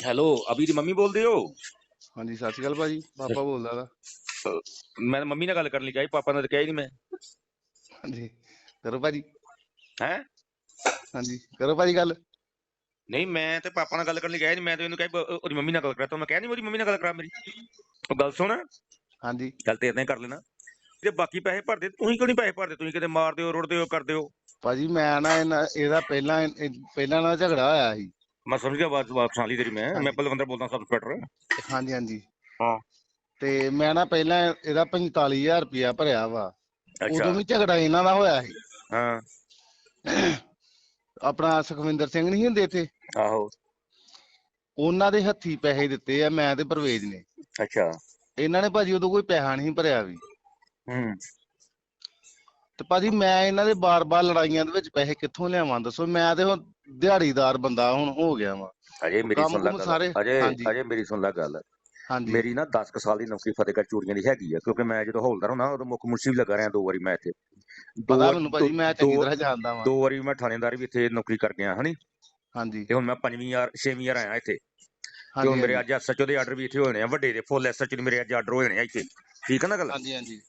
Hello ਅਭੀ ਦੀ mummy ਬੋਲਦੇ ਹੋ? ਹਾਂਜੀ ਸਤਿ ਸ਼੍ਰੀ ਅਕਾਲ ਭਾਜੀ ਪਾਪਾ ਬੋਲਦਾ ਵਾ। ਮੈਂ ਤਾਂ ਮੰਮੀ ਨਾਲ ਗੱਲ ਕਰਨ ਲਈ ਕਿਹਾ ਪਾਪਾ ਨਾਲ ਤਾਂ ਕਿਹਾ ਹੀ ਨਹੀਂ ਮੈਂ। ਹਾਂਜੀ ਕਰੋ ਭਾਜੀ। ਹੈ? ਹਾਂਜੀ ਕਰੋ ਭਾਜੀ ਗੱਲ। ਨਹੀਂ ਮੈਂ ਤੇ ਪਾਪਾ ਨਾਲ ਗੱਲ ਕਰਨ ਲਈ ਕਿਹਾ ਨਹੀਂ ਮੈਂ ਤਾਂ ਇਹਨੂੰ ਕਿਹਾ ਉਹਦੀ ਮੰਮੀ ਨਾਲ ਗੱਲ ਕਰਾ ਤਾ ਮੈਂ ਕਿਹਾ ਨਹੀਂ ਉਹਦੀ ਮੰਮੀ ਨਾਲ ਗੱਲ ਕਰਾ ਮੇਰੀ। ਉਹ ਗੱਲ ਸੁਣ। ਹਾਂਜੀ। ਗੱਲ ਤੇ ਇਦਾਂ ਹੀ ਕਰ ਲੈਣਾ। ਜੇ ਬਾਕੀ ਪੈਸੇ ਭਰਦੇ ਤੁਸੀਂ ਕਿਉਂ ਨਹੀਂ ਪੈਸੇ ਭਰਦੇ? ਤੁਸੀਂ ਕਿਤੇ ਮਾਰਦੇ ਹੋ ਰੁੜਦੇ ਹੋ ਕਰਦੇ ਹੋ। ਭਾਜੀ ਮੈਂ ਨਾ ਇਹਦਾ ਪਹਿਲਾਂ ਪਹਿਲਾਂ ਨਾਲ ਝਗੜਾ ਹੋਇਆ ਸੀ। ਮੈਂ ਸਮਝ ਗਿਆ ਬਾਤ ਬਾਤ ਸੁਣਾ ਲਈ ਤੇਰੀ ਮੈਂ। ਹਾਂਜੀ। ਮੈਂ ਬਲਵੰਦਰ ਬੋਲਦਾ ਸਬ ਇੰਸਪੈਕਟਰ ਹਾਂਜੀ ਹਾਂਜੀ। ਹਾਂ। ਤੇ ਮੈਂ ਨਾ ਪਹਿਲਾਂ ਇਹਦਾ 45000 ਰੁਪਇਆ ਭਰਿਆ ਵਾ। ਉਦੋਂ ਵੀ ਝਗੜਾ ਇਹਨਾਂ ਦਾ ਹੋਇਆ ਸੀ। ਹਾਂ। ਆਪਣਾ ਸੁਖਵਿੰਦਰ ਸਿੰਘ ਨਹੀਂ ਹੁੰਦੇ ਇੱਥੇ? ਆਹੋ। ਉਹਨਾਂ ਦੇ ਹੱਥੀ ਪੈਸੇ ਦਿੱਤੇ ਆ ਮੈਂ ਤੇ ਪਰਵੇਜ ਨੇ। ਅੱਛਾ। ਇਹਨਾਂ ਨੇ ਭਾਜੀ ਉਦੋਂ ਕੋਈ ਪੈਸਾ ਨਹੀਂ ਭਰਿਆ ਵੀ। ਹੂੰ। ਤੇ ਭਾਜੀ ਮੈਂ ਇਹਨਾਂ ਦੇ ਬਾਰ-ਬਾਰ ਲੜਾਈਆਂ ਦੇ ਵਿੱਚ ਪੈਸੇ ਕਿੱਥੋਂ ਲਿਆਵਾਂ? ਦੱਸੋ ਮੈਂ ਤੇ ਹੁਣ ਦਿਹਾੜੀਦਾਰ ਬੰਦਾ ਹੁਣ ਹੋ ਗਿਆ ਵਾਂ। ਅਜੇ ਮੇਰੀ ਸੁਣ ਲੈ ਕੁਮ ਗੱਲ ਅਜੇ ਹਾਂਜੀ। ਅਜੇ ਮੇਰੀ ਸੁਣ ਲੈ ਗੱਲ। ਹਾਂਜੀ। ਮੇਰੀ ਨਾ 10 ਕੁ ਸਾਲ ਦੀ ਨੌਕਰੀ ਫਤਿਹਗੜ੍ਹ ਚੂੜੀਆਂ ਦੀ ਹੈਗੀ ਆ ਕਿਉਂਕਿ ਮੈਂ ਜਦੋਂ ਹੌਲਦਾਰ ਹੁਣਾ ਉਦੋਂ ਮੁੱਖ ਮੁਨਸੀ ਵੀ ਲੱਗਾ ਰਿਹਾ ਦੋ ਵਾਰੀ ਮੈਂ ਇੱਥੇ। ਦੋ ਮੈਨੂੰ ਭਾਜੀ ਮੈਂ ਚੰਗੀ ਤਰ੍ਹਾਂ ਜਾਣਦਾ ਵਾਂ। ਦੋ ਵਾਰੀ ਮੈਂ ਥਾਣੇਦਾਰ ਵੀ ਇੱਥੇ ਨੌਕਰੀ ਕਰ ਗਿਆ ਹਣੀ ਹਾਂਜੀ। ਤੇ ਹੁਣ ਮੈਂ ਪੰਜਵੀਂ ਯਾਰ ਛੇਵੀਂ ਯਾਰ ਆਇਆ ਇੱਥੇ। ਤੇ ਹੁਣ ਮੇਰੇ ਅੱਜ ਐਸਐਚਓ ਦੇ ਆਰਡਰ ਵੀ ਇੱਥੇ ਹੋਏ ਨੇ ਆ ਵੱਡੇ ਦੇ ਫੁੱਲ ਐਸਐਚਓ ਦੇ ਮੇਰੇ ਅੱਜ ਆਰਡਰ ਨੇ ਆ ਇੱਥੇ। ਠੀਕ ਹੈ ਨਾ ਗੱਲ? ਹਾਂਜੀ ਹਾਂਜੀ।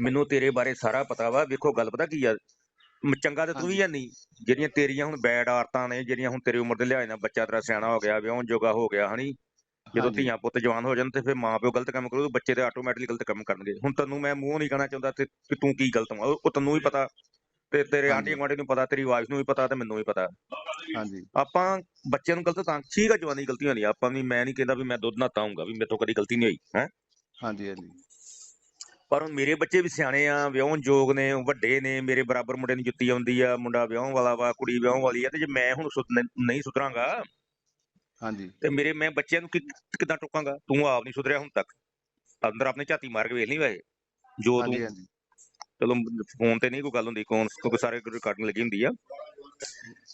ਮੈਨੂੰ ਤੇਰੇ ਬਾਰੇ ਸਾਰਾ ਪਤਾ ਵਾ ਵੇਖੋ ਗੱਲ ਪਤਾ ਕੀ ਆ? ਮ- ਚੰਗਾ ਤੇ ਤੂੰ ਵੀ ਹੈ ਨਹੀਂ? ਜਿਹੜੀਆਂ ਤੇਰੀਆਂ ਹੁਣ ਬੈਡ ਆਦਤਾਂ ਨੇ ਜਿਹੜੀਆਂ ਹੁਣ ਤੇਰੀ ਉਮਰ ਦੇ ਲਿਹਾਜ਼ ਨਾਲ ਬੱਚਾ ਤੇਰਾ ਸਿਆਣਾ ਹੋ ਗਿਆ ਵਿਆਹਣ ਜੋਗਾ ਹੋ ਗਿਆ ਹਣੀ ਜਦੋਂ ਹਾਂਜੀ। ਧੀਆਂ ਪੁੱਤ ਜਵਾਨ ਹੋ ਜਾਣ ਤੇ ਫਿਰ ਮਾਂ ਪਿਓ ਗਲਤ ਕੰਮ ਕਰੂ ਤੇ ਬੱਚੇ ਤੇ ਆਟੋਮੈਟਿਕਲੀ ਗਲਤ ਕੰਮ ਕਰਨਗੇ। ਹੁਣ ਤੈਨੂੰ ਮੈਂ ਮੂੰਹ ਨਹੀਂ ਕਹਿਣਾ ਚਾਹੁੰਦਾ ਤੇ ਕਿ ਤੂੰ ਕੀ ਗਲਤ ਵਾ? ਉਹ ਉਹ ਤੈਨੂੰ ਵੀ ਪਤਾ। ਤੇ ਤੇਰੇ ਹਾਂਜੀ। ਆਂਢੀ ਗੁਆਂਢੀ ਨੂੰ ਪਤਾ ਤੇਰੀ ਵਾਈਫ ਨੂੰ ਵੀ ਪਤਾ ਤੇ ਮੈਨੂੰ ਵੀ ਪਤਾ। ਹਾਂਜੀ। ਆਪਾਂ ਬੱਚਿਆਂ ਨੂੰ ਗਲਤ ਤਾਂ ਠੀਕ ਆ ਜਵਾਨੀ ਗਲਤੀਆਂ ਨਹੀਂ ਆਪਾਂ ਵੀ ਮੈਂ ਨਹੀਂ ਕਹਿੰਦਾ ਵੀ ਮੈਂ ਦੁੱਧ ਨਹਾਤਾ ਹੂੰਗਾ ਵੀ ਮੇਰੇ ਤੋਂ ਕਦੀ ਗਲਤੀ ਨਹੀਂ ਹੋਈ ਹੈ? ਹਾਂਜੀ ਹਾਂਜੀ। ਪਰ ਹੁਣ ਮੇਰੇ ਬੱਚੇ ਵੀ ਸਿਆਣੇ ਆ ਵਿਆਹਣ ਯੋਗ ਨੇ ਵੱਡੇ ਨੇ ਮੇਰੇ ਬਰਾਬਰ ਮੁੰਡੇ ਨੂੰ ਜੁੱਤੀ ਆਉਂਦੀ ਆ ਮੁੰਡਾ ਵਿਆਹਣ ਵਾਲਾ ਵਾ ਕੁੜੀ ਵਿਆਹਣ ਵਾਲੀ ਆ ਤੇ ਜੇ ਮੈਂ ਹੁਣ ਨਹੀਂ ਸੁਧਰਾਂਗਾ ਹਾਂਜੀ। ਤੇ ਮੇਰੇ ਮੈਂ ਬੱਚਿਆਂ ਨੂੰ ਕਿੱਦਾਂ ਟੋਕਾਂਗਾ? ਤੂੰ ਆਪ ਨਹੀਂ ਸੁਧਰਿਆ ਹੁਣ ਤੱਕ। ਅੰਦਰ ਆਪਣੇ ਝਾਤੀ ਮਾਰ ਕੇ ਵੇਖ ਨਹੀਂ ਵੈਸੇ ਜੋ ਤੂੰ ਚਲੋ ਫੋਨ ਤੇ ਨਹੀਂ ਕੋਈ ਗੱਲ ਹੁੰਦੀ ਕੌਣ ਕਿਉਂਕਿ ਸਾਰੇ ਰਿਕਾਰਡਿੰਗ ਲੱਗੀ ਹੁੰਦੀ ਆ।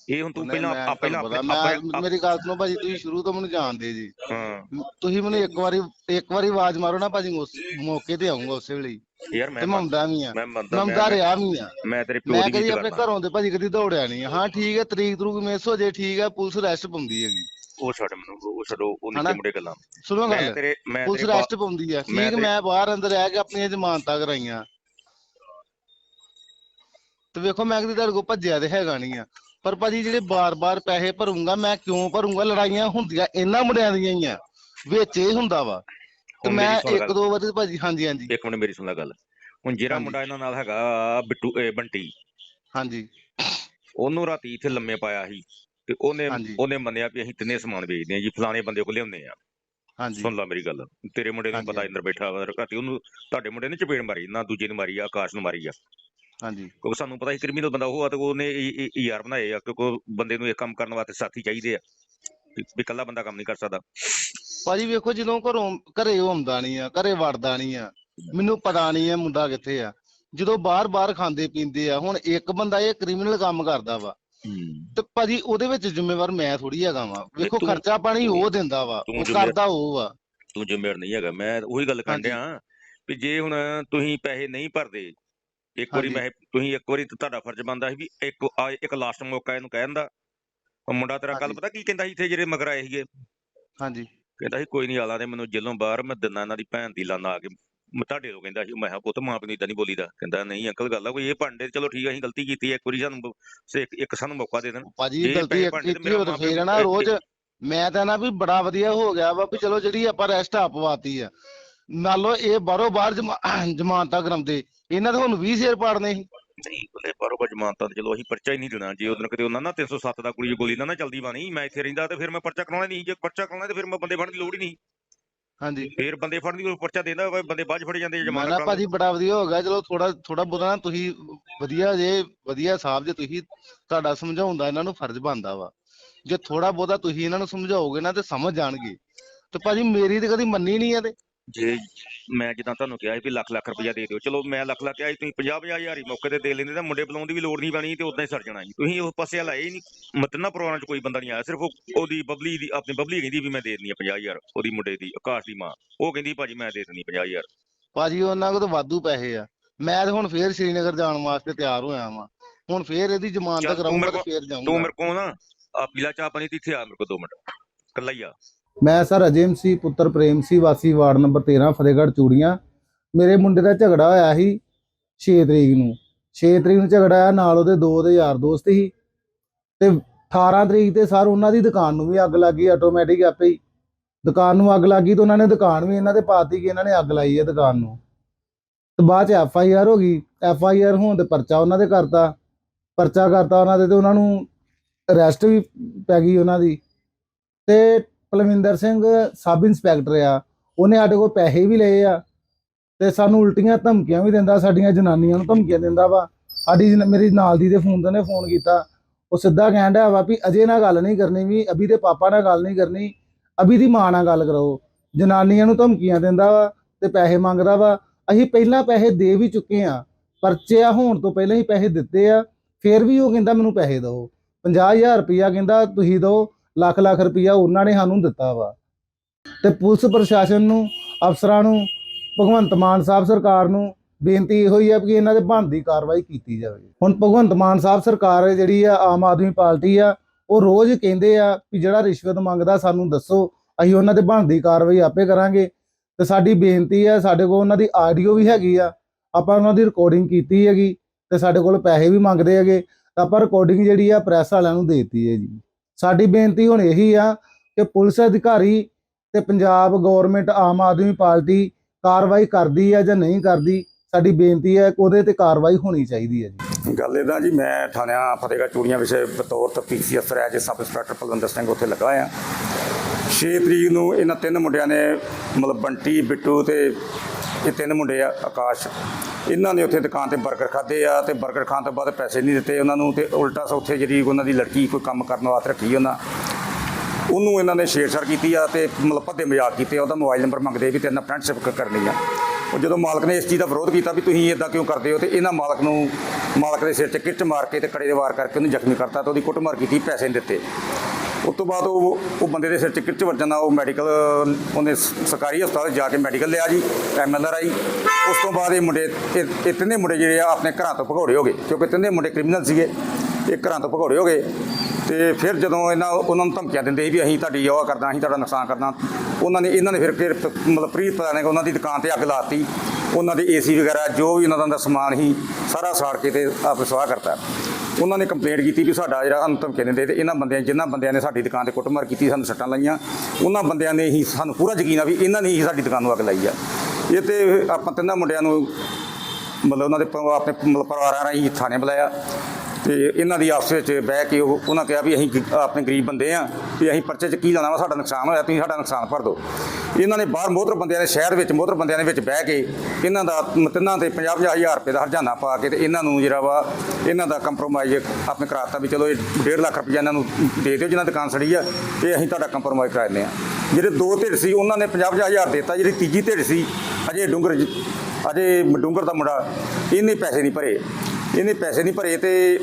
ਇਹ ਹੁਣ ਤੂੰ ਪਹਿਲਾਂ ਮੈਂ ਆ- ਪਹਿਲਾਂ ਆਪਣੇ ਮੈਂ ਮੇਰੀ ਗੱਲ ਸੁਣੋ ਭਾਜੀ ਤੁਸੀਂ ਸ਼ੁਰੂ ਤੋਂ ਮੈਨੂੰ ਜਾਣਦੇ ਜੀ। ਹਾਂ। ਤੁਸੀਂ ਮੈਨੂੰ ਇੱਕ ਵਾਰੀ ਇੱਕ ਵਾਰੀ ਆਵਾਜ਼ ਮਾਰੋ ਨਾ ਭਾਜੀ ਉਸ ਮੌਕੇ ਤੇ ਆਉਂਗਾ ਉਸੇ ਵੇਲੇ। ਯਾਰ ਤੇ ਮੈਂ ਮੈਂ ਆਉਂਦਾ ਵੀ ਆ। ਮੈਂ ਮੰਨਦਾ ਮੈਂ ਮੈਂ- ਰਿਹਾ ਵੀ ਆ। ਮੈਂ ਤੇਰੇ ਪਿਓ ਮੈਂ ਦੀ ਕਦੀ ਇੱਜ਼ਤ ਆਪਣੇ ਕਰਦਾ। ਘਰੋਂ ਦੇ ਭਾਜੀ ਕਦੀ ਦੌੜਿਆ ਨਹੀਂ। ਹਾਂ ਠੀਕ ਹੈ ਤਰੀਕ ਤਰੂਕ ਮਿਸ ਹੋ ਜੇ ਠੀਕ ਹੈ ਪੁਲਿਸ ਅਰੈਸਟ ਪਾਉਂਦੀ ਹੈਗੀ। ਉਹ ਛੱਡ ਮੈਨੂੰ ਉਹ ਛੱਡੋ ਉਹ? ਨਿੱਕੇ ਮੁੰਡੇ ਗੱਲਾਂ। ਸੁਣੋ ਮੈਂ ਗੱਲ। ਤੇਰੇ ਮੈਂ ਪੁਲਿਸ ਅਰੈਸਟ ਪਾਉਂਦੀ ਆ। ਮੈਂ ਠੀਕ ਤੇ- ਮੈਂ ਬਾਹਰ ਅੰਦਰ ਰਹਿ ਕੇ ਆਪਣੀਆਂ ਜ਼ਮਾਨਤਾਂ ਕਰਾਈਆਂ। ਤੇ ਵੇਖੋ ਮੈਂ ਕਦੀ ਤੁਹਾਡੇ ਕੋਲ ਭੱਜਿਆ ਤੇ ਹੈਗਾ ਨਹੀਂ ਆ। ਪਰ ਭਾਜੀ ਜਿਹੜੇ ਬਾਰ-ਬਾਰ ਪੈਸੇ ਭਰੂੰਗਾ ਮੈਂ ਕਿਉਂ ਭਰੂੰਗਾ? ਲੜਾਈਆਂ ਹੁੰਦੀਆਂ ਇਹਨਾਂ ਮੁੰਡਿਆਂ ਦੀਆਂ ਹੀ ਆ। ਵਿੱਚ ਇਹ ਹੁੰਦਾ ਵਾ। ਤੇ ਹੁਣ ਮੇਰੀ ਮੈਂ ਸੁਣ ਇੱਕ ਗੱਲ। ਦੋ ਵਾਰੀ ਭਾਜੀ ਹਾਂਜੀ ਹਾਂਜੀ। ਇੱਕ ਮਿੰਟ ਮੇਰੀ ਸੁਣ ਲੈ ਗੱਲ। ਹੁਣ ਜਿਹੜਾ ਹਾਂਜੀ। ਮੁੰਡਾ ਇਹਨਾਂ ਨਾਲ ਹੈਗਾ ਬਿੱਟੂ ਇਹ ਬੰਟੀ। ਹਾਂਜੀ। ਉਹਨੂੰ ਰਾਤੀ ਇੱਥੇ ਲੰਮੇ ਪਾਇਆ ਸੀ। ਤੇ ਉਹਨੇ ਹਾਂਜੀ। ਉਹਨੇ ਮੰਨਿਆ ਵੀ ਅਸੀਂ ਤਿੰਨੇ ਸਮਾਨ ਵੇਚਦੇ ਆ ਜੀ ਫਲਾਣੇ ਬੰਦੇ ਕੋਲ ਲਿਆਉਂਦੇ ਆ ਹਾਂਜੀ। ਸੁਣ ਲੈ ਮੇਰੀ ਗੱਲ। ਤੇਰੇ ਮੁੰਡੇ ਨੂੰ ਹਾਂਜੀ, ਪਤਾ ਹਾਂਜੀ। ਇੰਦਰ ਬੈਠਾ ਵਾ ਰਾਤੀ ਉਹਨੂੰ ਤੁਹਾਡੇ ਮੁੰਡੇ ਨੇ ਚਪੇੜ ਮਾਰੀ ਨਾ ਦੂਜੇ ਨੂੰ ਮਾਰੀ ਆ ਆਕਾਸ਼ ਨੂੰ ਮਾਰੀ ਆ। ਹਾਂਜੀ। ਕਿਉਂਕਿ ਸਾਨੂੰ ਪਤਾ ਸੀ ਕ੍ਰਿਮੀਨਲ ਬੰਦਾ ਉਹ ਆ ਤੇ ਉਹਨੇ ਯਾਰ ਬਣਾਏ ਆ ਕਿਉਂਕਿ ਬੰਦੇ ਨੂੰ ਇਹ ਕੰਮ ਕਰਨ ਵਾਸਤੇ ਸਾਥੀ ਚਾਹੀਦੇ ਆ ਵੀ ਵੀ ਇਕੱਲਾ ਬੰਦਾ ਕੰਮ ਨਹੀਂ ਕਰ ਸਕਦਾ। ਭਾਜੀ ਵੇਖੋ ਜਦੋਂ ਘਰੋਂ ਘਰੇ ਉਹ ਆਉਂਦਾ ਨਹੀਂ ਆ ਘਰੇ ਵੜਦਾ ਨਹੀਂ ਆ ਮੈਨੂੰ ਪਤਾ ਨਹੀਂ ਆ ਮੁੰਡਾ ਕਿੱਥੇ ਆ। ਜਦੋਂ ਬਾਹਰ-ਬਾਹਰ ਖਾਂਦੇ ਪੀਂਦੇ ਆ ਹੁਣ ਇੱਕ ਬੰਦਾ ਇਹ ਕ੍ਰਿਮੀਨਲ ਕੰਮ ਕਰਦਾ ਵਾ ਤੇ ਭਾਜੀ ਉਹਦੇ ਵਿੱਚ ਜ਼ਿੰਮੇਵਾਰ ਮੈਂ ਥੋੜੀ ਹੈਗਾ ਵਾਂ। ਵੇਖੋ ਖਰਚਾ ਪਾਣੀ ਉਹ ਦਿੰਦਾ ਵਾ ਉਹ ਕਰਦਾ ਉਹ ਆ ਤੂੰ ਜ਼ਿੰਮੇਵਾਰ ਨਹੀਂ ਹੈਗਾ ਮੈਂ ਉਹੀ ਗੱਲ ਕਰਨ। ਡਿਆ ਵੀ ਜੇ ਹੁਣ ਤੁਸੀਂ ਪੈਸੇ ਨਹੀਂ ਭਰਦੇ ਇੱਕ ਵਾਰੀ। ਮੈਂ ਤੁਸੀਂ ਇੱਕ ਵਾਰੀ ਤੁਹਾਡਾ ਫਰਜ਼ ਬਣਦਾ ਸੀ ਵੀ ਇੱਕ ਇੱਕ ਲਾਸਟ ਮੌਕਾ ਇਹਨੂੰ ਕਹਿਣ ਦਾ। ਉਹ ਮੁੰਡਾ ਤੇਰਾ ਕੱਲ। ਪਤਾ ਕੀ ਕਹਿੰਦਾ ਸੀ ਇੱਥੇ ਜਿਹੜੇ ਮਗਰ ਆਏ ਸੀਗੇ? ਹਾਂਜੀ। ਕਹਿੰਦਾ ਸੀ ਕੋਈ ਨਹੀਂ ਆਲਾ ਤੇ ਮੈਨੂੰ ਜੇਲੋਂ ਬਾਹਰ ਮੈਂ ਦਿਨਾ ਇਹਨਾਂ ਦੀ ਭੈਣ ਦੀ ਲਾਨਾ ਆ ਕੇ। ਤੁਹਾਡੇ ਤੋਂ ਕਹਿੰਦਾ ਸੀ ਮੈਂ ਕਿਹਾ ਪੁੱਤ ਮਾਂ ਪਿਓ ਨੂੰ ਇਦਾਂ ਨਹੀਂ ਬੋਲੀਦਾ। ਕਹਿੰਦਾ ਨਹੀਂ ਅੰਕਲ ਗੱਲ ਆ ਕੋਈ ਇਹ ਭਾਂਡੇ ਚਲੋ ਠੀਕ ਆ ਅਸੀਂ ਗਲਤੀ ਕੀਤੀ ਹੈ, ਇੱਕ ਵਾਰੀ ਸਾਨੂੰ ਇੱਕ ਇੱਕ ਸਾਨੂੰ ਮੌਕਾ ਦੇ ਦੇਣ। ਭਾਜੀ ਗਲਤੀ ਕੀਤੀ ਹੋ ਤੇ ਫੇਰ ਨਾ ਰੋਜ਼ ਮੈਂ ਤਾਂ ਨਾ ਵੀ ਬੜਾ ਵਧੀਆ ਹੋ ਗਿਆ ਵਾ ਵੀ ਚਲੋ ਜਿਹੜੀ ਆਪਾਂ ਰੈਸਟ ਆਪਵਾਤੀ ਆ। ਨਾਲੋਂ ਇਹ ਬਾਹਰ ਜਮਾ- ਜ਼ਮਾਨਤਾਂ ਕਰਾਉਂਦੇ। ਇਹਨਾਂ ਦੇ ਹੁਣ 20 ਸ਼ੇਰ ਪਾੜਨੇ ਸੀ। ਨਹੀਂ ਬਲੇ ਪਰੋ ਕੁਝ ਮਾਨਤਾ ਤੇ ਚਲੋ ਅਸੀਂ ਪਰਚਾ ਹੀ ਨਹੀਂ ਦੇਣਾ। ਜੇ ਉਦੋਂ ਕਿਤੇ ਉਹਨਾਂ ਨਾ 307 ਦਾ ਕੁੜੀ ਗੋਲੀ ਨਾ ਨਾ ਚੱਲਦੀ ਬਾਣੀ ਮੈਂ ਇੱਥੇ ਰਹਿੰਦਾ ਤੇ ਫਿਰ ਮੈਂ ਪਰਚਾ ਕਰਾਉਣਾ ਨਹੀਂ। ਜੇ ਪਰਚਾ ਕਰਾਉਣਾ ਤੇ ਫਿਰ ਮੈਂ ਬੰਦੇ ਫੜਨ ਦੀ ਲੋੜ ਹੀ ਨਹੀਂ। ਹਾਂਜੀ। ਫਿਰ ਬੰਦੇ ਫੜਨ ਦੀ ਪਰਚਾ ਦੇਂਦਾ ਬੰਦੇ ਬਾਅਦ ਫੜੇ ਜਾਂਦੇ ਮੈਂ ਜਮਾਨਾ ਨਾ ਭਾਜੀ ਬੜਾ ਵਧੀਆ ਹੋ ਗਿਆ। ਚਲੋ ਥੋੜਾ ਥੋੜਾ ਨਾ ਤੁਸੀਂ ਵਧੀਆ ਜੇ ਵਧੀਆ ਸਾਹਿਬ ਜੇ ਤੁਸੀਂ ਤੁਹਾਡਾ ਸਮਝਾਉਣ ਦਾ ਇਹਨਾਂ ਨੂੰ ਫਰਜ਼ ਬਣਦਾ ਵਾ। ਜੇ ਥੋੜਾ ਬਹੁਤਾ ਤੁਸੀਂ ਇਹਨਾਂ ਨੂੰ ਸਮਝਾਓਗੇ ਨਾ ਤੇ ਸਮਝ ਜਾਣਗੇ। ਤੇ ਭਾਜੀ ਮੇਰੀ ਤੇ ਕਦੀ ਮੰਨੀ ਨਹੀਂ ਆ ਤੇ। ਜੇ ਮੈਂ ਜਿੱਦਾਂ ਤੁਹਾਨੂੰ ਕਿਹਾ ਸੀ ਵੀ ਲੱਖ ਲੱਖ ਰੁਪਇਆ ਦੇ ਦਿਓ ਚਲੋ ਮੈਂ ਲੱਖ ਲੱਖ ਕਿਹਾ ਸੀ ਤੁਸੀਂ 50 50 ਹਜ਼ਾਰ ਹੀ ਮੌਕੇ ਤੇ ਦੇ ਲੈਂਦੇ ਤਾਂ ਮੁੰਡੇ ਬੁਲਾਉਣ ਦੀ ਵੀ ਲੋੜ ਨਹੀਂ ਪੈਣੀ ਤੇ ਉਦਾਂ ਹੀ ਸਰ ਜਾਣਾ ਸੀ ਤੁਸੀਂ ਉਸ ਪਾਸੇ ਲਾਏ ਹੀ ਨਹੀਂ ਮਤਲਬ ਪਰਿਵਾਰਾਂ 'ਚ ਕੋਈ ਬੰਦਾ ਨਹੀਂ ਆਇਆ ਸਿਰਫ ਉਹ- ਉਹਦੀ ਬਬਲੀ ਦੀ ਆਪਣੀ ਬਬਲੀ ਕਹਿੰਦੀ ਵੀ ਮੈਂ ਦੇ ਦਿੰਦੀ ਆ 50 ਹਜ਼ਾਰ ਉਹਦੀ ਮੁੰਡੇ ਦੀ ਆਕਾਸ਼ ਦੀ ਮਾਂ ਉਹ ਕਹਿੰਦੀ ਭਾਜੀ ਮੈਂ ਦੇ ਦਿੰਦੀ 50 ਹਜ਼ਾਰ। ਭਾਜੀ ਉਹਨਾਂ ਕੋਲ ਤਾਂ ਵਾਧੂ ਪੈਸੇ ਆ। ਮੈਂ ਤੇ ਹੁਣ ਫੇਰ ਸ਼੍ਰੀਨਗਰ ਜਾਣ ਵਾਸਤੇ ਤਿਆਰ ਹੋਇਆ ਵਾਂ। ਹੁਣ ਫੇਰ ਇਹਦੀ ਜ਼ਮਾਨਤ ਤੂੰ ਕਰਾਉਂਗਾ ਤੇ ਫੇਰ ਤੂੰ ਜਾਊਂਗਾ ਮੇਰੇ ਕੋਲ ਨਾ ਆ ਪੀਲਾ ਚਾਹ ਪਾਣੀ ਤੇ ਇੱਥੇ ਆ ਮੇਰੇ ਕੋਲ 2 ਮਿੰਟ ਕੱਲਾ ਹੀ ਆ। ਮੈਂ ਸਰ ਅਜੇਮ ਸੀ ਪੁੱਤਰ ਪ੍ਰੇਮ ਸੀ, ਵਾਸੀ ਵਾਰਡ ਨੰਬਰ 13 ਫਤਿਹਗੜ੍ਹ ਚੂੜੀਆਂ। ਮੇਰੇ ਮੁੰਡੇ ਦਾ ਝਗੜਾ ਹੋਇਆ ਸੀ 6 ਤਰੀਕ ਨੂੰ। 6 ਤਰੀਕ ਨੂੰ ਝਗੜਾ ਹੋਇਆ, ਨਾਲ ਉਹਦੇ ਦੋ ਦੇ ਯਾਰ ਦੋਸਤ ਸੀ। ਤੇ 18 ਤਰੀਕ ਤੇ ਸਰ ਉਹਨਾਂ ਦੀ ਦੁਕਾਨ ਨੂੰ ਵੀ ਅੱਗ ਲੱਗ ਗਈ ਆਟੋਮੈਟਿਕ ਆਪੇ ਹੀ। ਦੁਕਾਨ ਨੂੰ ਅੱਗ ਲੱਗ ਗਈ ਤੇ ਉਹਨਾਂ ਨੇ ਦੁਕਾਨ ਵੀ ਇਹਨਾਂ ਦੇ ਪਾਤੀ ਕਿ ਇਹਨਾਂ ਨੇ ਅੱਗ ਲਾਈ ਹੈ ਦੁਕਾਨ ਨੂੰ। ਤੇ ਬਾਅਦ ਚ ਐਫ ਆਈ ਆਰ ਹੋ ਗਈ। ਐਫ ਆਈ ਆਰ ਹੋਣ ਤੇ ਪਰਚਾ ਉਹਨਾਂ ਦੇ ਕਰਤਾ। ਪਰਚਾ ਕਰਤਾ ਉਹਨਾਂ ਦੇ ਤੇ ਉਹਨਾਂ ਨੂੰ ਅਰੈਸਟ ਵੀ ਪੈ ਗਈ ਉਹਨਾਂ ਦੀ। ਤੇ ਪਲਵਿੰਦਰ ਸਿੰਘ ਸਬ ਇੰਸਪੈਕਟਰ ਆ, ਉਹਨੇ ਸਾਡੇ ਕੋਲ ਪੈਸੇ ਵੀ ਲਏ ਆ ਤੇ ਸਾਨੂੰ ਉਲਟੀਆਂ ਧਮਕੀਆਂ ਵੀ ਦਿੰਦਾ, ਸਾਡੀਆਂ ਜਨਾਨੀਆਂ ਨੂੰ ਧਮਕੀਆਂ ਦਿੰਦਾ ਵਾ। ਸਾਡੀ ਜਨ- ਮੇਰੀ ਨਾਲ ਦੀ ਦੇ ਫੋਨ ਤੇ ਨੇ ਫੋਨ ਕੀਤਾ। ਉਹ ਸਿੱਧਾ ਕਹਿਣ ਡਿਆ ਵਾ ਵੀ ਅਜੇ ਨਾਲ ਗੱਲ ਨਹੀਂ ਕਰਨੀ ਵੀ, ਅਭੀ ਦੇ ਪਾਪਾ ਨਾਲ ਗੱਲ ਨਹੀਂ ਕਰਨੀ, ਅਭੀ ਦੀ ਮਾਂ ਨਾਲ ਗੱਲ ਕਰੋ। ਜਨਾਨੀਆਂ ਨੂੰ ਧਮਕੀਆਂ ਦਿੰਦਾ ਵਾ ਤੇ ਪੈਸੇ ਮੰਗਦਾ ਵਾ। ਅਸੀਂ ਪਹਿਲਾਂ ਪੈਸੇ ਦੇ ਵੀ ਚੁੱਕੇ ਆ ਪਰਚਿਆ ਹੋਣ ਤੋਂ ਪਹਿਲਾਂ ਹੀ ਪੈਸੇ ਦਿੱਤੇ ਆ, ਫਿਰ ਵੀ ਉਹ ਕਹਿੰਦਾ ਮੈਨੂੰ ਪੈਸੇ ਦਿਓ। 50000 ਰੁਪਇਆ ਕਹਿੰਦਾ ਤੁਸੀਂ ਦਿਓ ਲੱਖ ਲੱਖ ਰੁਪਇਆ ਉਹਨਾਂ ਨੇ ਸਾਨੂੰ ਦਿੱਤਾ ਵਾ। ਤੇ ਪੁਲਿਸ ਪ੍ਰਸ਼ਾਸਨ ਨੂੰ, ਅਫਸਰਾਂ ਨੂੰ, ਭਗਵੰਤ ਮਾਨ ਸਾਹਿਬ ਸਰਕਾਰ ਨੂੰ ਬੇਨਤੀ ਇਹੋ ਹੀ ਹੈ ਕਿ ਇਹਨਾਂ ਦੇ ਬਣਦੀ ਕਾਰਵਾਈ ਕੀਤੀ ਜਾਵੇ। ਹੁਣ ਭਗਵੰਤ ਮਾਨ ਸਾਹਿਬ ਸਰਕਾਰ ਜਿਹੜੀ ਆ, ਆਮ ਆਦਮੀ ਪਾਰਟੀ ਆ, ਉਹ ਰੋਜ਼ ਕਹਿੰਦੇ ਆ ਕਿ ਜਿਹੜਾ ਰਿਸ਼ਵਤ ਮੰਗਦਾ ਸਾਨੂੰ ਦੱਸੋ, ਅਸੀਂ ਉਹਨਾਂ ਤੇ ਬਣਦੀ ਕਾਰਵਾਈ ਆਪੇ ਕਰਾਂਗੇ। ਤੇ ਸਾਡੀ ਬੇਨਤੀ ਆ, ਸਾਡੇ ਕੋਲ ਉਹਨਾਂ ਦੀ ਆਡੀਓ ਵੀ ਹੈਗੀ ਆ, ਆਪਾਂ ਉਹਨਾਂ ਦੀ ਰਿਕਾਰਡਿੰਗ ਕੀਤੀ ਹੈਗੀ, ਤੇ ਸਾਡੇ ਕੋਲ ਪੈਸੇ ਵੀ ਮੰਗਦੇ ਹੈਗੇ, ਤਾਂ ਆਪਾਂ ਰਿਕਾਰਡਿੰਗ ਜਿਹੜੀ ਆ, ਪ੍ਰੈਸ ਵਾਲਿਆਂ ਨੂੰ ਦੇਤੀ ਹੈ ਜੀ। ਸਾਡੀ ਬੇਨਤੀ ਹੁਣ ਇਹੀ ਆ ਕਿ ਪੁਲਿਸ ਅਧਿਕਾਰੀ ਤੇ ਪੰਜਾਬ ਗਵਰਨਮੈਂਟ ਆਮ ਆਦਮੀ ਪਾਰਟੀ ਕਾਰਵਾਈ ਕਰਦੀ ਹੈ ਜਾਂ ਨਹੀਂ ਕਰਦੀ, ਸਾਡੀ ਬੇਨਤੀ ਹੈ ਕਿ ਉਹਦੇ ਤੇ ਕਾਰਵਾਈ ਹੋਣੀ ਚਾਹੀਦੀ ਹੈ ਜੀ। ਗੱਲ ਇਹਦਾ ਜੀ, ਮੈਂ ਥਾਣਿਆਂ ਫਤਿਹਗੜ੍ਹ ਚੂੜੀਆਂ ਵਿਖੇ ਬਤੌਰ ਤਫਤੀਸ਼ੀ ਅਫਸਰ as sub inspector Palwinder Singh ਉੱਥੇ ਲੱਗਾ ਆ 6 ਤਰੀਕ ਨੂੰ ਇਹਨਾਂ ਤਿੰਨ ਮੁੰਡਿਆਂ ਨੇ ਮਤਲਬ ਬੰਟੀ, ਬਿੱਟੂ ਤੇ ਇਹ ਤਿੰਨ ਮੁੰਡੇ ਆ, ਆਕਾਸ਼। ਇਹਨਾਂ ਨੇ ਉੱਥੇ ਦੁਕਾਨ ਤੇ 버ਗਰ ਖਾਦੇ ਆ ਤੇ 버ਗਰ ਖਾਣ ਤੋਂ ਬਾਅਦ ਪੈਸੇ ਨਹੀਂ ਦਿੱਤੇ ਉਹਨਾਂ ਨੂੰ ਤੇ ਉਲਟਾ ਸਾ ਉੱਥੇ ਜਿਹੜੀ ਉਹਨਾਂ ਦੀ ਲੜਕੀ ਕੋਈ ਕੰਮ ਕਰਨ ਵਾਸਤੇ ਰੱਖੀ ਉਹਨਾਂ, ਉਹਨੂੰ ਇਹਨਾਂ ਨੇ ਛੇੜਛਾੜ ਕੀਤੀ ਆ ਤੇ ਮਤਲਬ ਭੱਦੇ ਮਜ਼ਾਕ ਕੀਤੇ ਉਹਦਾ ਮੋਬਾਈਲ ਨੰਬਰ ਮੰਗਦੇ ਵੀ ਤੇਰੇ ਨਾਲ ਫਰੈਂਡਸ਼ਿਪ ਕਰਨੀ ਆ। ਉਹ ਜਦੋਂ ਮਾਲਕ ਨੇ ਇਸ ਚੀਜ਼ ਦਾ ਵਿਰੋਧ ਕੀਤਾ ਵੀ ਤੁਸੀਂ ਇਦਾਂ ਕਿਉਂ ਕਰਦੇ ਹੋ ਤੇ ਇਹਨਾਂ ਮਾਲਕ ਨੂੰ, ਮਾਲਕ ਦੇ ਸਿਰ 'ਚ ਕਿਰਚ ਮਾਰ ਕੇ ਤੇ ਕੜੇ ਦੇ ਵਾਰ ਕਰਕੇ ਉਹਨੂੰ ਜ਼ਖਮੀ ਕਰਤਾ ਤੇ ਉਹਦੀ ਕੁੱਟਮਾਰ ਕੀਤੀ, ਪੈਸੇ ਨਹੀਂ ਦਿੱਤੇ। ਉਸ ਤੋਂ ਬਾਅਦ ਉਹ ਉਹ ਬੰਦੇ ਦੇ ਸਿਰ 'ਚ ਕਿਰਚ ਵੱਜਣ ਨਾਲ ਉਹ ਮੈਡੀਕਲ ਉਹਨੇ ਸ- ਸਰਕਾਰੀ ਹਸਪਤਾਲ ਜਾ ਕੇ ਮੈਡੀਕਲ ਲਿਆ ਜੀ ਐਮਐਲਆਰ ਆਈ। ਉਸ ਤੋਂ ਬਾਅਦ ਇਹ ਮੁੰਡੇ, ਇਹ ਇਹ ਤਿੰਨੇ ਮੁੰਡੇ ਜਿਹੜੇ ਆ ਆਪਣੇ ਘਰਾਂ ਤੋਂ ਭਗੌੜੇ ਹੋ ਗਏ, ਕਿਉਂਕਿ ਤਿੰਨੇ ਮੁੰਡੇ ਕ੍ਰਿਮੀਨਲ ਸੀਗੇ, ਇਹ ਘਰਾਂ ਤੋਂ ਭਗੌੜੇ ਹੋ ਗਏ। ਤੇ ਫਿਰ ਜਦੋਂ ਇਹਨਾਂ ਉਹਨਾਂ ਨੂੰ ਧਮਕੀਆਂ ਦਿੰਦੇ ਸੀ ਵੀ ਅਸੀਂ ਤੁਹਾਡੀ ਉਹ ਕਰਦਾ, ਅਸੀਂ ਤੁਹਾਡਾ ਨੁਕਸਾਨ ਕਰਨਾ ਉਹਨਾਂ ਨੇ ਇਹਨਾਂ ਨੇ ਫਿਰ ਫਿਰ ਪ- ਮਤਲਬ ਪ੍ਰੀਤ ਪਤਾ ਨਹੀਂ ਉਹਨਾਂ ਦੀ ਦੁਕਾਨ ਤੇ ਅੱਗ ਲਾਤੀ ਉਹਨਾਂ ਦੇ ਏਸੀ ਵਗੈਰਾ ਜੋ ਵੀ ਉਹਨਾਂ ਦਾ ਅੰਦਰ ਸਮਾਨ ਸੀ, ਸਾਰਾ ਸਾੜ ਕੇ ਤੇ ਆਪ ਸਵਾਹ ਕਰਤਾ। ਉਹਨਾਂ ਨੇ ਕੰਪਲੇਂਟ ਕੀਤੀ ਵੀ ਸਾਡਾ ਜਿਹੜਾ ਅੰਤਮ ਧਮਕੀ ਦਿੰਦੇ ਤੇ ਇਹਨਾਂ ਬੰਦਿਆਂ ਜਿਨ੍ਹਾਂ ਬੰਦਿਆਂ ਨੇ ਸਾਡੀ ਦੁਕਾਨ ਤੇ ਕੁੱਟਮਾਰ ਕੀਤੀ, ਸਾਨੂੰ ਸੱਟਾਂ ਲਾਈਆਂ। ਉਹਨਾਂ ਬੰਦਿਆਂ ਨੇ ਹੀ ਸਾਨੂੰ ਪੂਰਾ ਯਕੀਨ ਆ ਵੀ ਇਹਨਾਂ ਨੇ ਹੀ ਸਾਡੀ ਦੁਕਾਨ ਨੂੰ ਅੱਗ ਲਾਈ ਆ। ਇਹ ਤੇ ਆਪਾਂ ਤਿੰਨਾਂ ਮੁੰਡਿਆਂ ਨੂੰ ਮਤਲਬ ਉਹਨਾਂ ਦੇ ਪ- ਆਪਣੇ ਮਤਲਬ ਪਰਿਵਾਰਾਂ ਰਾਹੀਂ ਥਾਣੇ ਬੁਲਾਇਆ ਤੇ ਇਹਨਾਂ ਦੀ ਆਪਸ ਵਿੱਚ ਬਹਿ ਕੇ ਉਹ, ਉਹਨਾਂ ਕਿਹਾ ਵੀ ਅਸੀਂ ਗ- ਆਪਣੇ ਗਰੀਬ ਬੰਦੇ ਆ ਵੀ ਅਸੀਂ ਪਰਚੇ 'ਚ ਕੀ ਲਾਣਾ ਵਾ, ਸਾਡਾ ਨੁਕਸਾਨ ਹੋਇਆ, ਤੁਸੀਂ ਸਾਡਾ ਨੁਕਸਾਨ ਭਰ ਦਿਓ। ਇਹਨਾਂ ਨੇ ਬਾਹਰ ਮੋਹਤਰ ਬੰਦਿਆਂ ਦੇ ਸ਼ਹਿਰ ਵਿੱਚ, ਮੋਹਤਰ ਬੰਦਿਆਂ ਦੇ ਵਿੱਚ ਬਹਿ ਕੇ ਇਹਨਾਂ ਦਾ ਮ- ਤਿੰਨਾਂ ਤੇ 50 ਹਜ਼ਾਰ ਰੁਪਏ ਦਾ ਹਰਜਾਨਾ ਪਾ ਕੇ ਤੇ ਇਹਨਾਂ ਨੂੰ ਜਿਹੜਾ ਵਾ, ਇਹਨਾਂ ਦਾ ਕੰਪਰੋਮਾਈਜ਼ ਆਪਣੇ ਕਰਾਤਾ ਵੀ ਚਲੋ ਇਹ 1.5 ਲੱਖ ਰੁਪਏ ਇਹਨਾਂ ਨੂੰ ਦੇ ਦਿਓ ਜਿਹਨਾਂ ਦੁਕਾਨ ਸੜੀ ਆ ਤੇ ਅਸੀਂ ਤੁਹਾਡਾ ਕੰਪਰੋਮਾਈਜ਼ ਕਰਾ ਦਿੰਦੇ ਆ। ਜਿਹੜੇ ਦੋ ਧਿਰ ਸੀ, ਉਹਨਾਂ ਨੇ 50 ਹਜ਼ਾਰ ਦਿੱਤਾ, ਜਿਹੜੀ ਤੀਜੀ ਧਿਰ ਸੀ, ਅਜੇ ਡੂੰਗਰ ਜ- ਅਜੇ ਡੂੰਗਰ ਦਾ ਮੁੰਡਾ ਇਹਨੇ ਪੈਸੇ ਨਹੀਂ ਭਰੇ ਇਹਨੇ ਪੈਸੇ ਨਹੀਂ ਭਰੇ ਤੇ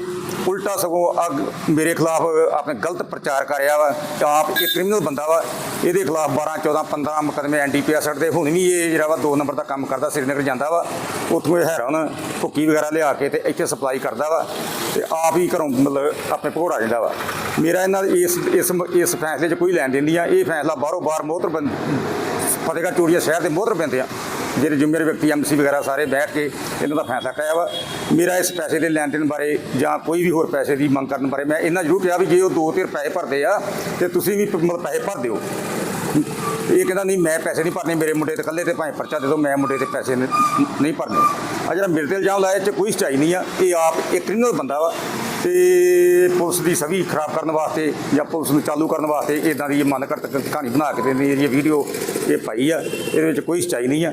ਉਲਟਾ ਸਗੋਂ ਅੱਗ ਮੇਰੇ ਖਿਲਾਫ ਆਪਣੇ ਗਲਤ ਪ੍ਰਚਾਰ ਕਰ ਰਿਹਾ ਵਾ ਕਿ ਆਪ ਇਹ ਕ੍ਰਿਮੀਨਲ ਬੰਦਾ ਵਾ, ਇਹਦੇ ਖਿਲਾਫ 12 14 15 ਮੁਕਦਮੇ ਐਨਡੀਪੀਐਸ ਦੇ, ਹੁਣ ਵੀ ਇਹ ਜਿਹੜਾ ਵਾ 2 ਨੰਬਰ ਦਾ ਕੰਮ ਕਰਦਾ ਸ੍ਰੀਨਗਰ ਜਾਂਦਾ ਵਾ, ਉੱਥੋਂ ਇਹ ਹੈਰਾਨ ਭੁੱਕੀ ਵਗੈਰਾ ਲਿਆ ਕੇ ਤੇ ਇੱਥੇ ਸਪਲਾਈ ਕਰਦਾ ਵਾ ਤੇ ਆਪ ਹੀ ਘਰੋਂ ਮਤਲਬ ਆਪਣੇ ਭੋੜਾ ਜਾਂਦਾ ਵਾ। ਮੇਰਾ ਇਹਨਾਂ ਇਸ ਇਸ ਇਸ ਫੈਸਲੇ 'ਚ ਕੋਈ ਲੈਣ ਦੇਣ ਨਹੀਂ ਆ, ਇਹ ਫੈਸਲਾ ਬਾਹਰੋਂ ਬਾਹਰ ਮੋਹਤਰ ਬੰਦ ਫਤਿਹਗੜ੍ਹ ਚੂੜੀਆ ਸ਼ਹਿਰ ਦੇ ਮੋਹਤਰ ਪੈਂਦੇ ਆ। ਜਿਹੜੇ ਜ਼ਿੰਮੇਵਾਰ ਵਿਅਕਤੀ ਐਮਸੀ ਵਗੈਰਾ ਸਾਰੇ ਬੈਠ ਕੇ ਇਹਨਾਂ ਦਾ ਫੈਸਲਾ ਕਰਾਇਆ ਵਾ। ਮੇਰਾ ਇਸ ਪੈਸੇ ਦੇ ਲੈਣ ਦੇਣ ਬਾਰੇ ਜਾਂ ਕੋਈ ਵੀ ਹੋਰ ਪੈਸੇ ਦੀ ਮੰਗ ਕਰਨ ਬਾਰੇ ਮੈਂ ਇਹਨਾਂ ਜ਼ਰੂਰ ਕਿਹਾ ਵੀ ਜੇ ਉਹ ਦੋ ਤਿਰ ਪੈਸੇ ਭਰਦੇ ਆ, ਤੇ ਤੁਸੀਂ ਵੀ ਮਤਲਬ ਪੈਸੇ ਭਰ ਦਿਓ। ਇਹ ਕਹਿੰਦਾ, ਨਹੀਂ, ਮੈਂ ਪੈਸੇ ਨਹੀਂ ਭਰਨੇ, ਮੇਰੇ ਮੁੰਡੇ ਤੇ ਇਕੱਲੇ ਤੇ ਭਾਵੇਂ ਪਰਚਾ ਦੇ ਦਿਓ, ਮੈਂ ਮੁੰਡੇ ਤੇ ਪੈਸੇ ਨਹੀਂ ਭਰਨੇ। ਆ ਜਿਹੜਾ ਮੇਰੇ ਤੇ ਇਲਜ਼ਾਮ ਲਾਇਆ, ਇਹ 'ਚ ਕੋਈ ਸਚਾਈ ਨਹੀਂ ਆ। ਇਹ ਆਪ ਇੱਕ ਕ੍ਰਿਮੀਨਲ ਬੰਦਾ ਵਾ ਤੇ ਪੁਲਿਸ ਦੀ ਸਵੀ ਖਰਾਬ ਕਰਨ ਵਾਸਤੇ ਜਾਂ ਪੁਲਿਸ ਨੂੰ ਚਾਲੂ ਕਰਨ ਵਾਸਤੇ ਇਦਾਂ ਦੀ ਇਹ ਮਨ ਘੜਤ ਕਹਾਣੀ ਬਣਾ ਕੇ ਤੇ ਇਹ ਵੀਡੀਓ ਇਹ ਪਾਈ ਆ। ਇਹਦੇ ਵਿੱਚ ਕੋਈ ਸਚਾਈ ਨਹੀਂ ਆ।